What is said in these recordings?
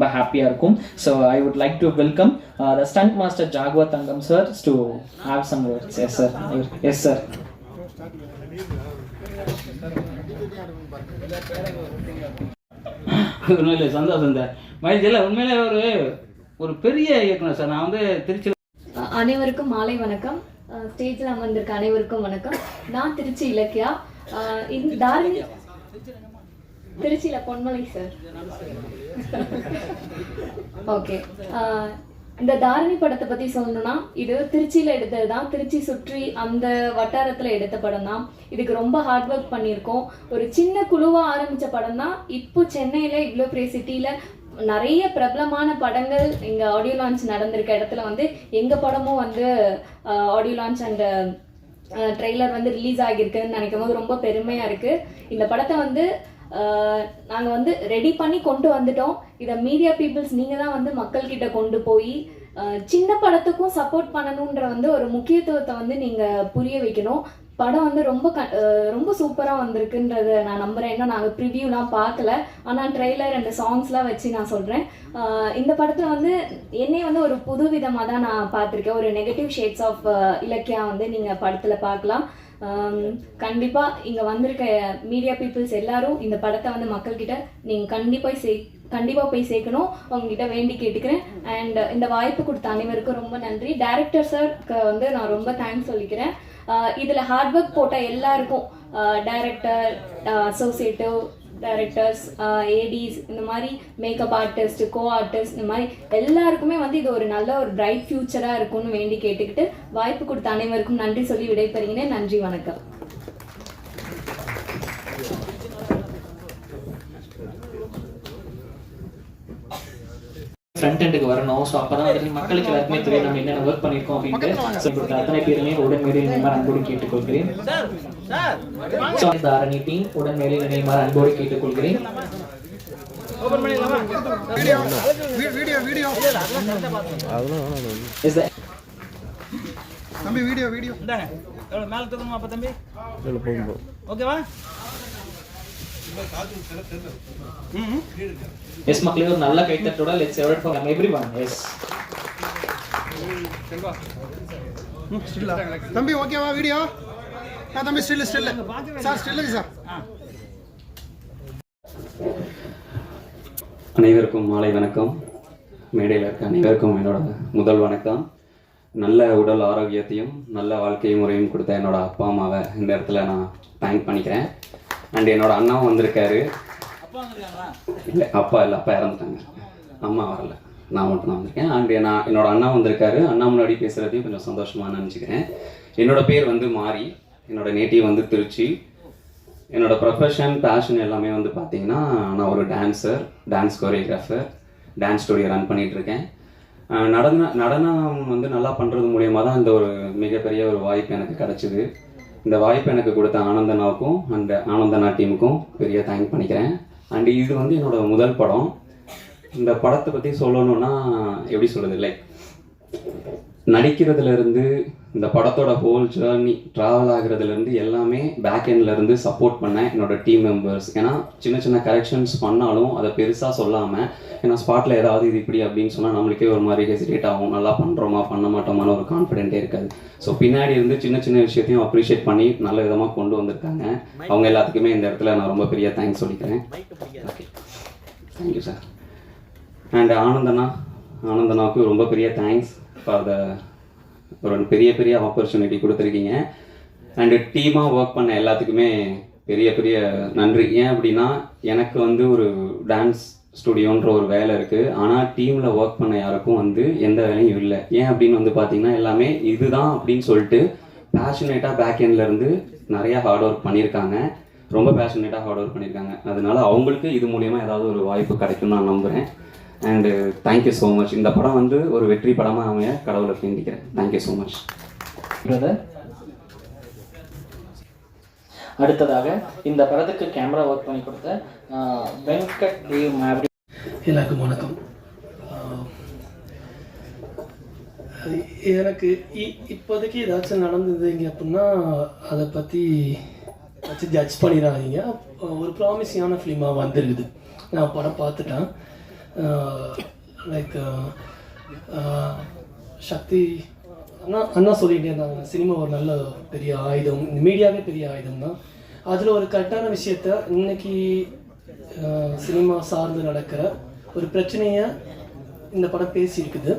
ரொம்ப ஹாப்பியாக இருக்கும். So I would like to welcome the stunt master Jaguar Thangam sir to have some words yes sir yes sir உண்மையிலே சந்தோஷம் sir Mahesh இல்லை உண்மையிலே ஒரு ஒரு பெரிய இயக்குனர் சார் நான் வந்து திருச்சி அஹ் அனைவருக்கும் மாலை வணக்கம். ஸ்டேஜில் அமர்ந்திருக்க அனைவருக்கும் வணக்கம். நான் திருச்சி இலக்கியா. இந்த தாரணி திருச்சியில பொன்மலை சார் ஓகே. இந்த தாரணி படத்தை பத்தி சொல்லணும்னா இது திருச்சியில எடுத்தது தான். திருச்சி சுற்றி அந்த வட்டாரத்துல எடுத்த படம் தான். இதுக்கு ரொம்ப ஹார்ட் ஒர்க் பண்ணியிருக்கோம். ஒரு சின்ன குழுவா ஆரம்பிச்ச படம் தான். இப்போ சென்னையில இவ்வளோ பெரிய சிட்டியில நிறைய பிரபலமான படங்கள் இங்க ஆடியோ லான்ச் நடந்திருக்க இடத்துல வந்து எங்க படமும் வந்து ஆடியோ லான்ச் அண்ட் ட்ரெய்லர் வந்து ரிலீஸ் ஆகியிருக்குன்னு நினைக்கும் போது ரொம்ப பெருமையா இருக்கு. இந்த படத்தை வந்து நாங்கள் வந்து ரெடி பண்ணி கொண்டு வந்துட்டோம். இதை மீடியா பீப்புள்ஸ் நீங்கள் தான் வந்து மக்கள் கிட்ட கொண்டு போய் சின்ன படத்துக்கும் சப்போர்ட் பண்ணணுன்ற வந்து ஒரு முக்கியத்துவத்தை வந்து நீங்கள் புரிய வைக்கணும். படம் வந்து ரொம்ப க ரொம்ப சூப்பராக வந்திருக்குன்றத நான் நம்புகிறேன் இன்னும் நாங்கள் ப்ரிவியூலாம் பார்க்கல. ஆனால் ட்ரெய்லர் அண்ட் சாங்ஸ்லாம் வச்சு நான் சொல்கிறேன் இந்த படத்தில் வந்து என்னை வந்து ஒரு புது விதமாக தான் நான் பார்த்துருக்கேன். ஒரு நெகட்டிவ் ஷேட்ஸ் ஆஃப் இலக்கியா வந்து நீங்கள் படத்தில் பார்க்கலாம். கண்டிப்பாக கண்டிப்பா இங்க வந்திருக்க மீடியா பீப்புள்ஸ் எல்லாரும் இந்த படத்தை வந்து மக்கள்கிட்ட நீங்க கண்டிப்பா சே கண்டிப்பா போய் சேர்க்கணும். உங்ககிட்ட வேண்டி கேட்டுக்கிறேன். அண்ட் இந்த வாய்ப்பு கொடுத்த அனைவருக்கும் ரொம்ப நன்றி. டேரக்டர் சார்க்கு வந்து நான் ரொம்ப தேங்க்ஸ் சொல்லிக்கிறேன். இதில் இதுல ஹார்ட் ஒர்க் போட்ட எல்லாருக்கும் director associative directors ADs uh, இந்த மாதிரி மேக்கப் ஆர்டிஸ்ட் கோ ஆர்டிஸ்ட் இந்த மாதிரி எல்லாருக்குமே வந்து இது ஒரு நல்ல ஒரு பிரைட் ஃபியூச்சராக இருக்கும்னு வேண்டி கேட்டுக்கிட்டு வாய்ப்பு கொடுத்த அனைவருக்கும் நன்றி சொல்லி விடைபெறுகிறேன். நன்றி வணக்கம். ஃப்ரண்ட் எண்டுக்கு வரணும். ஸோ அப்போ தான் வந்து மக்களுக்கு எல்லாருக்குமே தெரியும் நம்ம என்னென்ன ஒர்க் பண்ணியிருக்கோம் அப்படின்ட்டு. ஸோ கொடுத்த அத்தனை பேருமே உடன் மேலே நினைமாறு அன்போடு கேட்டுக்கொள்கிறேன். ஆரணி டீம் உடன் மேலே நினைமாறு அன்போடு கேட்டுக்கொள்கிறேன். தம்பி வீடியோ வீடியோ இந்தாங்க. எவ்வளோ மேலே தூக்கணுமா அப்போ தம்பி? ஓகேவா? எஸ் மக்களே ஒரு நல்ல கைத்தட்டோட லெட்ஸ் எவர்ட் ஃபார் எவ்ரி ஒன் எஸ் தம்பி ஓகேவா வீடியோ தம்பி ஸ்டில் ஸ்டில் சார் ஸ்டில்லுங்க சார் அனைவருக்கும் மாலை வணக்கம். மேடையில் இருக்க அனைவருக்கும் என்னோட முதல் வணக்கம். நல்ல உடல் ஆரோக்கியத்தையும் நல்ல வாழ்க்கை முறையும் கொடுத்த என்னோட அப்பா அம்மாவை இந்த இடத்துல நான் தேங்க் பண்ணிக்கிறேன். அண்ட் என்னோட அண்ணாவும் வந்திருக்காரு. இல்லை அப்பா இல்லை அப்பா இறந்துட்டாங்க. அம்மா வரல. நான் மட்டும் தான் வந்திருக்கேன். அண்ட் நான் என்னோட அண்ணா வந்திருக்காரு. அண்ணா முன்னாடி பேசுகிறதையும் கொஞ்சம் சந்தோஷமாக நினச்சிக்கிறேன். என்னோட பேர் வந்து மாறி என்னோட நேட்டிவ் வந்து திருச்சி. என்னோட ப்ரொஃபஷன் பேஷன் எல்லாமே வந்து பார்த்தீங்கன்னா நான் ஒரு dancer dance choreographer dance studio run பண்ணிகிட்ருக்கேன் நடன நடனம் வந்து நல்லா பண்ணுறது மூலியமாக தான் இந்த ஒரு மிகப்பெரிய ஒரு வாய்ப்பு எனக்கு கிடச்சிது. இந்த வாய்ப்பு எனக்கு கொடுத்த ஆனந்தனாவுக்கும் அண்ட் ஆனந்தனா டீமுக்கும் பெரிய தேங்க் பண்ணிக்கிறேன். அண்ட் இது வந்து என்னோட முதல் படம். இந்த படத்தை பற்றி சொல்லணும்னா எப்படி சொல்கிறது லைக் நடிக்கிறதுலேருந்து இந்த படத்தோட ஹோல் ஜேர்னி ட்ராவல் ஆகுறதுலேருந்து எல்லாமே பேக் எண்ட்லேருந்து சப்போர்ட் பண்ண என்னோட டீம் மெம்பர்ஸ் ஏன்னா சின்ன சின்ன கரெக்ஷன்ஸ் பண்ணாலும் அதை பெருசாக சொல்லாமல் ஏன்னா ஸ்பாட்டில் ஏதாவது இது இப்படி அப்படின்னு சொன்னால் நம்மளுக்கே ஒரு மாதிரி ஹெசிடேட் ஆகும். நல்லா பண்ணுறோமா பண்ண மாட்டோமான ஒரு கான்ஃபிடென்ட்டே இருக்காது. ஸோ பின்னாடி இருந்து சின்ன சின்ன விஷயத்தையும் அப்ரிஷியேட் பண்ணி நல்ல விதமாக கொண்டு வந்திருக்காங்க. அவங்க எல்லாத்துக்குமே இந்த இடத்துல நான் ரொம்ப பெரிய தேங்க்ஸ் சொல்லிக்கிறேன். Okay thank you sir and Anandana ஆனந்தனாவுக்கு ரொம்ப பெரிய தேங்க்ஸ் ஃபார் த ஒரு பெரிய பெரிய ஆப்பர்ச்சுனிட்டி கொடுத்துருக்கீங்க. அண்டு டீமாக ஒர்க் பண்ண எல்லாத்துக்குமே பெரிய பெரிய நன்றி. ஏன் அப்படின்னா எனக்கு வந்து ஒரு டான்ஸ் ஸ்டுடியோன்ற ஒரு வேலை இருக்குது ஆனால் டீமில் ஒர்க் பண்ண யாருக்கும் வந்து எந்த வேலையும் இல்லை. ஏன் அப்படின்னு வந்து பார்த்தீங்கன்னா எல்லாமே இதுதான் அப்படின்னு சொல்லிட்டு பேஷனேட்டாக பேக் எண்ட்லேருந்து நிறையா ஹார்ட் ஒர்க் பண்ணியிருக்காங்க. ரொம்ப பேஷனேட்டாக ஹார்ட் ஒர்க் பண்ணியிருக்காங்க. அதனால அவங்களுக்கு இது மூலியமாக ஏதாவது ஒரு வாய்ப்பு கிடைக்கும் நான் நம்புகிறேன் அண்டு தேங்க்யூ ஸோ மச் இந்த படம் வந்து ஒரு வெற்றி படமாக அமைய கடவுளை வேண்டிக்கிறேன். தேங்க்யூ ஸோ மச் பிரதர் அடுத்ததாக இந்த படத்துக்கு கேமரா ஒர்க் பண்ணி கொடுத்த வெங்கட் தேவ் மேப்ரி எல்லாருக்கும் வணக்கம். எனக்கு இ- இப்போதைக்கு ஏதாச்சும் நடந்ததுங்க அப்படின்னா அதை பற்றி வச்சு ஜட்ஜ் பண்ணிடாதீங்க. ஒரு ப்ராமிசிங்கான ஃபிலிமாக வந்துருக்குது. நான் படம் பார்த்துட்டேன். Uh, like Shakti uh, uh, அண்ணா அண்ணா சொல்லிகிட்டே இருந்தாங்க சினிமா ஒரு நல்ல பெரிய ஆயுதம் இந்த மீடியாவே பெரிய ஆயுதம் தான் அதில் ஒரு கரெக்டான விஷயத்த இன்னைக்கு சினிமா சார்ந்து நடக்கிற ஒரு பிரச்சனையை இந்த படம் பேசியிருக்குது.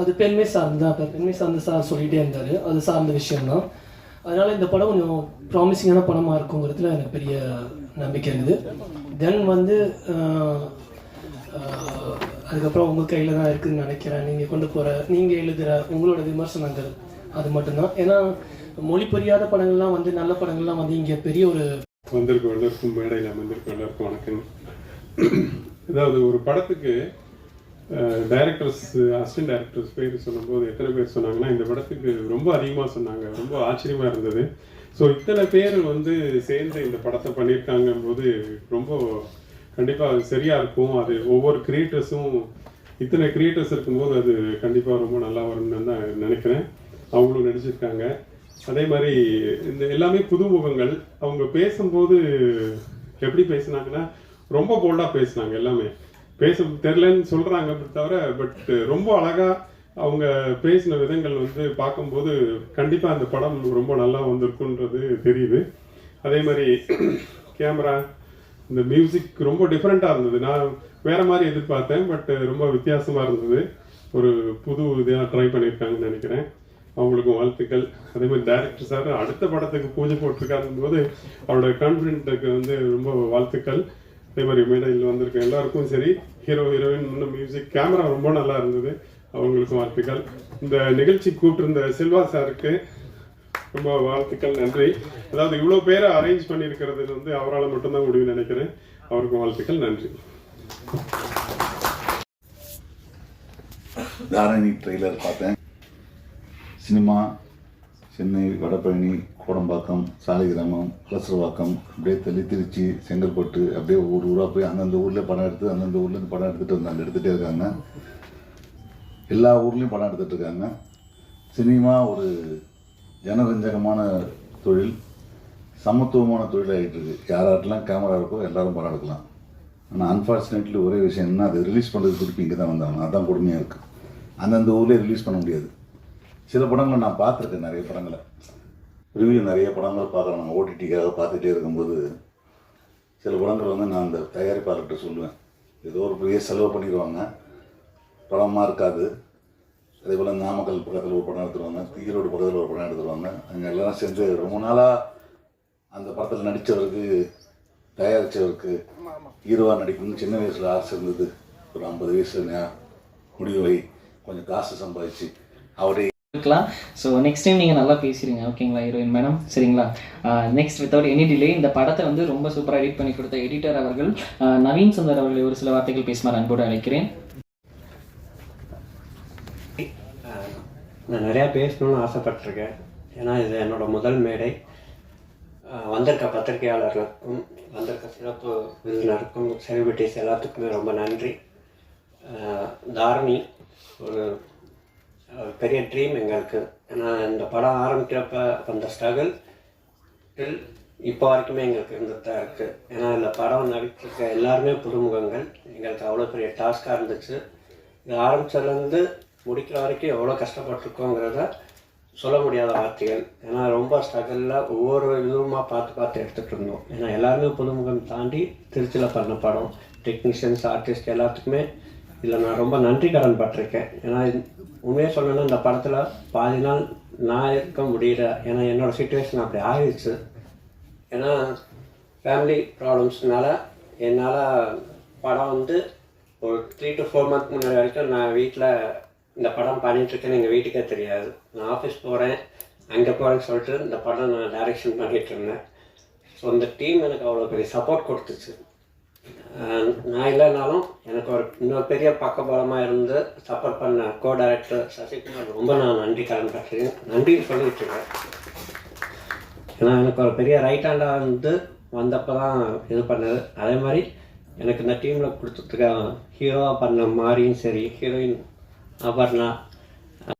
அது பெண்மை சார்ந்து தான் இப்போ பெண்மை சார்ந்து சார் சொல்லிகிட்டே இருந்தார். அது சார்ந்த விஷயம்தான். அதனால் இந்த படம் கொஞ்சம் ப்ராமிசிங்கான படமாக இருக்குங்கிறதுல எனக்கு பெரிய நம்பிக்கை இருக்குது. தென் வந்து அதுக்கப்புறம் உங்கள் கையில் தான் இருக்குதுன்னு நினைக்கிறேன். நீங்கள் கொண்டு போகிற நீங்கள் எழுதுகிற உங்களோட விமர்சனங்கள் அது மட்டும்தான். ஏன்னா மொழி புரியாத படங்கள்லாம் வந்து நல்ல படங்கள்லாம் வந்து இங்கே பெரிய ஒரு வந்திருக்கும் எல்லாருக்கும் மேடையில் அமர்ந்திருக்கும் எல்லாருக்கும் வணக்கம். அதாவது ஒரு படத்துக்கு டைரக்டர்ஸ் அசிஸ்டன்ட் டைரக்டர்ஸ் பேர் சொல்லும்போது எத்தனை பேர் சொன்னாங்கன்னா இந்த படத்துக்கு ரொம்ப அதிகமாக சொன்னாங்க. ரொம்ப ஆச்சரியமாக இருந்தது. ஸோ இத்தனை பேர் வந்து சேர்ந்து இந்த படத்தை பண்ணியிருக்காங்கும் போது ரொம்ப கண்டிப்பாக அது சரியாக இருக்கும். அது ஒவ்வொரு கிரியேட்டர்ஸும் இத்தனை கிரியேட்டர்ஸ் இருக்கும்போது அது கண்டிப்பாக ரொம்ப நல்லா வரும்னு தான் நினைக்கிறேன். அவங்களும் நடிச்சிருக்காங்க. அதே மாதிரி இந்த எல்லாமே புதுமுகங்கள். அவங்க பேசும்போது எப்படி பேசுனாங்கன்னா ரொம்ப போல்டாக பேசுனாங்க எல்லாமே. பேச தெரிலன்னு சொல்கிறாங்க தவிர பட் ரொம்ப அழகாக அவங்க பேசின விதங்கள் வந்து பார்க்கும்போது கண்டிப்பாக அந்த படம் ரொம்ப நல்லா வந்திருக்குன்றது தெரியுது. அதே மாதிரி கேமரா இந்த மியூசிக் ரொம்ப டிஃப்ரெண்ட்டாக இருந்தது. நான் வேறு மாதிரி எதிர்பார்த்தேன் பட் ரொம்ப வித்தியாசமாக இருந்தது. ஒரு புது இதாக ட்ரை பண்ணியிருக்காங்கன்னு நினைக்கிறேன். அவங்களுக்கும் வாழ்த்துக்கள். அதே மாதிரி டைரக்டர் சார் அடுத்த படத்துக்கு பூஜை போட்டிருக்காருன்னு போது அவரோட கான்ஃபிடென்ட்டுக்கு வந்து ரொம்ப வாழ்த்துக்கள். அதே மாதிரி மேடையில் வந்திருக்க எல்லாருக்கும் சரி ஹீரோ ஹீரோயின் இன்னும் மியூசிக் கேமரா ரொம்ப நல்லா இருந்தது. அவங்களுக்கும் வாழ்த்துக்கள். இந்த நிகழ்ச்சி கூப்பிட்டிருந்த செல்வா சாருக்கு ரொம்ப வாழ்த்துக்கள் நன்றி. அதாவது இவ்வளோ பேரை அரேஞ்ச் பண்ணியிருக்கிறது வந்து அவரால் மட்டும்தான் முடியும்னு நினைக்கிறேன். அவருக்கும் வாழ்த்துக்கள் நன்றி. தாரணி ட்ரெய்லர் பார்த்தேன். சினிமா சென்னை வடபழனி கோடம்பாக்கம் சாலிகிராமம் கலசரவாக்கம் அப்படியே தள்ளி திருச்சி செங்கல்பட்டு அப்படியே ஊர் ஊராக போய் அந்தந்த ஊரில் படம் எடுத்து அந்தந்த ஊர்லேருந்து படம் எடுத்துகிட்டு வந்தாங்க எடுத்துகிட்டே இருக்காங்க. எல்லா ஊர்லேயும் படம் எடுத்துகிட்டு இருக்காங்க. சினிமா ஒரு ஜனரஞ்சகமான தொழில் சமத்துவமான தொழில் ஆகிட்டு இருக்கு. கேமரா இருக்கோ எல்லோரும் படம் எடுக்கலாம். ஆனால் அன்ஃபார்ச்சுனேட்லி ஒரே விஷயம் என்ன அதை ரிலீஸ் பண்ணுறது திருப்பி இங்கே தான் வந்தாங்க அதான் கொடுமையாக இருக்குது அந்தந்த ஊர்லேயே ரிலீஸ் பண்ண முடியாது. சில படங்களை நான் பார்த்துருக்கேன் நிறைய படங்களை. ரிவ்யூ நிறைய படங்கள் பார்க்குறேன். நம்ம ஓடிடிக்காக பார்த்துட்டே இருக்கும்போது சில படங்கள் வந்து நான் அந்த தயாரிப்பாளர்கிட்ட சொல்லுவேன். ஏதோ ஒரு பெரிய செலவு பண்ணிடுவாங்க. படமாக இருக்காது. அதே போல் நாமக்கல் பக்கத்தில் ஒரு படம் எடுத்துருவாங்க ஈரோடு பக்கத்தில் ஒரு படம் எடுத்துருவாங்க அங்கே எல்லோரும் சேர்ந்து ரொம்ப நாளாக அந்த படத்தில் நடித்தவருக்கு தயாரித்தவருக்கு ஹீரோவாக நடிக்கணும்னு சின்ன வயசில் ஆசை இருந்தது. ஒரு ஐம்பது வயசு முடிவை முடிவு கொஞ்சம் காசு சம்பாதிச்சு அவரே இருக்கலாம். ஸோ நெக்ஸ்ட் டைம் நீங்கள் நல்லா பேசுறீங்க ஓகேங்களா ஹீரோயின் மேடம் சரிங்களா? நெக்ஸ்ட் வித்தவுட் எனி டிலே இந்த படத்தை வந்து ரொம்ப சூப்பராக எடிட் பண்ணி கொடுத்த எடிட்டர் அவர்கள் uh, நவீன் சுந்தர் அவர்களை ஒரு சில வார்த்தைகள் பேசுமாறு அன்போடு அழைக்கிறேன். நான் நிறையா பேசணும்னு ஆசைப்பட்டிருக்கேன். ஏன்னா இது என்னோட முதல் மேடை. Uh, வந்திருக்க பத்திரிகையாளர்களுக்கும் வந்திருக்க சிறப்பு விருந்தினருக்கும் செலிபிரிட்டிஸ் எல்லாத்துக்குமே ரொம்ப நன்றி. Uh, தாரணி ஒரு பெரிய ட்ரீம் எங்களுக்கு. ஏன்னா இந்த படம் ஆரம்பிக்கிறப்ப அந்த ஸ்ட்ரகிள் டில் இப்போ வரைக்குமே எங்களுக்கு இருந்துட்டு தான் இருக்குது ஏன்னா இந்த படம் நடிச்சிருக்க எல்லாருமே புதுமுகங்கள். எங்களுக்கு அவ்வளோ பெரிய டாஸ்காக இருந்துச்சு. இது ஆரம்பிச்சதுலேருந்து முடிக்கிற வரைக்கும் எவ்வளோ கஷ்டப்பட்டுருக்கோங்கிறத சொல்ல முடியாத வார்த்தைகள். ஏன்னா ரொம்ப ஸ்ட்ரகிளில் ஒவ்வொரு விதமாக பார்த்து பார்த்து எடுத்துகிட்டு இருந்தோம். ஏன்னா எல்லாருமே புதுமுகம் தாண்டி திருச்சியில் பண்ண படம். டெக்னீஷியன்ஸ் ஆர்டிஸ்ட் எல்லாத்துக்குமே இதில் நான் ரொம்ப நன்றி கடன் பட்டிருக்கேன். ஏன்னா உண்மையாக சொல்லணும்னா இந்த படத்தில் பாதி நாள் நான் இருக்க முடியல. ஏன்னா என்னோடய சுச்சுவேஷன் அப்படி ஆயிடுச்சு ஏன்னா ஃபேமிலி ப்ராப்ளம்ஸ்னால என்னால் படம் வந்து ஒரு த்ரீ டு ஃபோர் மந்த் முன்னாடி வரைக்கும் நான் வீட்டில் இந்த படம் பண்ணிகிட்ருக்கேன்னு எங்கள் வீட்டுக்கே தெரியாது. நான் ஆஃபீஸ் போகிறேன் அங்கே போகிறேன்னு சொல்லிட்டு இந்த படம் நான் டைரெக்ஷன் பண்ணிகிட்டு இருந்தேன். ஸோ இந்த டீம் எனக்கு அவ்வளோ பெரிய சப்போர்ட் கொடுத்துச்சு. நான் இல்லைனாலும் எனக்கு ஒரு இன்னொரு பெரிய பக்கபலமாக இருந்து சப்போர்ட் பண்ண கோ டைரக்டர் சசிகுமார் ரொம்ப நான் நன்றி கடன் பட்டிருக்கேன் நன்றி சொல்லிட்டு இருக்கேன். ஏன்னா எனக்கு ஒரு பெரிய ரைட் ஹேண்டாக வந்து வந்தப்போ தான் இது பண்ணது. அதே மாதிரி எனக்கு இந்த டீமில் கொடுத்துருக்க ஹீரோவாக பண்ண மாதிரியும் சரி ஹீரோயின் அபர்ணா